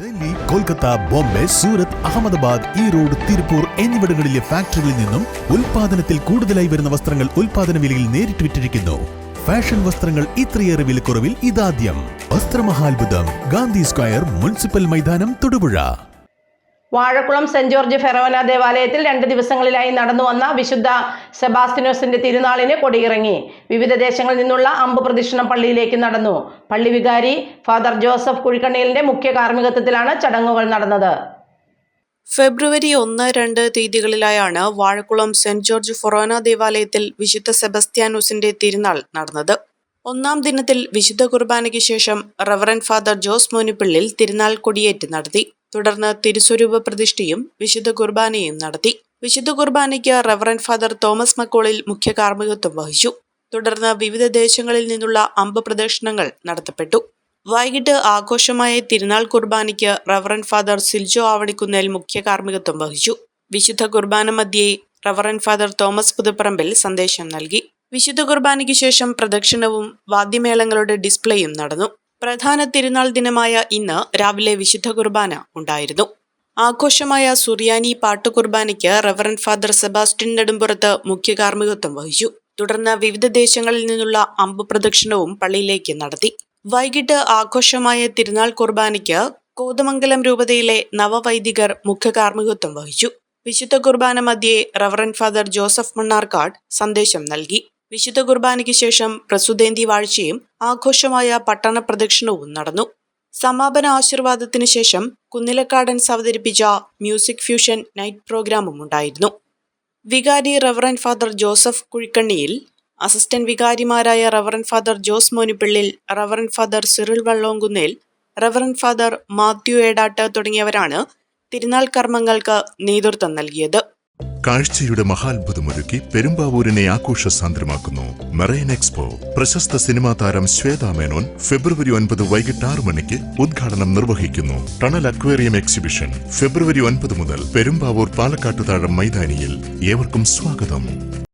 ഡൽഹി കൊൽക്കത്ത ബോംബെ സൂറത്ത് അഹമ്മദാബാദ് ഈറോഡ് തിരുപ്പൂർ എന്നിവിടങ്ങളിലെ ഫാക്ടറികളിൽ നിന്നും ഉൽപാദനത്തിൽ കൂടുതലായി വരുന്ന വസ്ത്രങ്ങൾ ഉൽപാദന വിലയിൽ നേരിട്ട് വിറ്റിരിക്കുന്നു. ഫാഷൻ വസ്ത്രങ്ങൾ ഇത്രയേറെ വിലക്കുറവിൽ ഇതാദ്യം. വസ്ത്രമഹാത്ഭുതം ഗാന്ധി സ്ക്വയർ മുനിസിപ്പൽ മൈതാനം Thodupuzha. Vazhakulam Saint George forane ദേവാലയത്തിൽ രണ്ട് ദിവസങ്ങളിലായി നടന്നു വന്ന വിശുദ്ധ സെബാസ്റ്റിനോസിന്റെ തിരുനാളിന് കൊടിയിറങ്ങി. വിവിധ ദേശങ്ങളിൽ നിന്നുള്ള അമ്പ് പ്രദക്ഷിണം പള്ളിയിലേക്ക് നടന്നു. പള്ളി വികാരി ഫാദർ ജോസഫ് കുഴിക്കണ്ണീലിന്റെ മുഖ്യ കാർമ്മികത്വത്തിലാണ് ചടങ്ങുകൾ നടന്നത്. ഫെബ്രുവരി ഒന്ന് രണ്ട് തീയതികളിലായാണ് വാഴക്കുളം സെന്റ് ജോർജ് ഫൊറോന ദേവാലയത്തിൽ വിശുദ്ധ സെബസ്ത്യാനോസിന്റെ തിരുനാൾ നടന്നത്. ഒന്നാം ദിനത്തിൽ വിശുദ്ധ കുർബാനയ്ക്ക് ശേഷം റവറൻ ഫാദർ ജോസ് മോനിപ്പിള്ളിൽ തിരുനാൾ കൊടിയേറ്റ് നടത്തി. തുടർന്ന് തിരുസ്വരൂപ പ്രതിഷ്ഠയും വിശുദ്ധ കുർബാനയും നടത്തി. വിശുദ്ധ കുർബാനയ്ക്ക് റവറൻ ഫാദർ തോമസ് മക്കോളിൽ മുഖ്യ കാർമ്മികത്വം വഹിച്ചു. തുടർന്ന് വിവിധ ദേശങ്ങളിൽ നിന്നുള്ള അമ്പ് പ്രദക്ഷിണങ്ങൾ നടത്തപ്പെട്ടു. വൈകിട്ട് ആഘോഷമായ തിരുനാൾ കുർബാനയ്ക്ക് റവറൻ ഫാദർ സിൽജോ ആവണിക്കുന്നേൽ മുഖ്യ കാർമ്മികത്വം വഹിച്ചു. വിശുദ്ധ കുർബാന മധ്യേ റവറൻ ഫാദർ തോമസ് പുതുപ്പറമ്പിൽ സന്ദേശം നൽകി. വിശുദ്ധ കുർബാനയ്ക്ക് ശേഷം പ്രദക്ഷിണവും വാദ്യമേളങ്ങളുടെ ഡിസ്പ്ലേയും നടന്നു. പ്രധാന തിരുനാൾ ദിനമായ ഇന്ന് രാവിലെ വിശുദ്ധ കുർബാന ഉണ്ടായിരുന്നു. ആഘോഷമായ സുറിയാനി പാട്ടുകുർബാനയ്ക്ക് റവറൻ ഫാദർ സെബാസ്റ്റ്യൻ നെടുമ്പുറത്ത് മുഖ്യ കാർമ്മികത്വം വഹിച്ചു. തുടർന്ന് വിവിധ ദേശങ്ങളിൽ നിന്നുള്ള അമ്പ് പ്രദക്ഷിണവും പള്ളിയിലേക്ക് നടത്തി. വൈകിട്ട് ആഘോഷമായ തിരുനാൾ കുർബാനയ്ക്ക് കോതമംഗലം രൂപതയിലെ നവവൈദികർ മുഖ്യ കാർമ്മികത്വം വഹിച്ചു. വിശുദ്ധ കുർബാന മധ്യേ റവറൻ ഫാദർ ജോസഫ് മണ്ണാർക്കാട് സന്ദേശം നൽകി. വിശുദ്ധ കുർബാനയ്ക്ക് ശേഷം പ്രസുദേന്തി വാഴ്ചയും ആഘോഷമായ പട്ടണ പ്രദക്ഷിണവും നടന്നു. സമാപന ആശീർവാദത്തിന് ശേഷം കുന്നിലക്കാടൻ അവതരിപ്പിച്ച മ്യൂസിക് ഫ്യൂഷൻ നൈറ്റ് പ്രോഗ്രാമും ഉണ്ടായിരുന്നു. വികാരി reverend father Joseph Kuzhikanniyil assistant വികാരിമാരായ reverend father Jose Monippallil reverend father Cyril Vallonkunnel reverend father Mathew Edatt തുടങ്ങിയവരാണ് തിരുനാൾ കർമ്മങ്ങൾക്ക് നേതൃത്വം നൽകിയത്. കാഴ്ചയുടെ മഹാത്ഭുതമൊരുക്കി പെരുമ്പാവൂരിനെ ആഘോഷസാന്ദ്രമാക്കുന്നു. Marine expo. പ്രശസ്ത സിനിമാ താരം ശ്വേതാ മേനോൻ ഫെബ്രുവരി ഒൻപത് വൈകിട്ട് ആറു മണിക്ക് ഉദ്ഘാടനം നിർവഹിക്കുന്നു. Tunnel aquarium exhibition. ഫെബ്രുവരി ഒൻപത് മുതൽ പെരുമ്പാവൂർ പാലക്കാട്ടുതാഴം മൈതാനിയിൽ ഏവർക്കും സ്വാഗതം.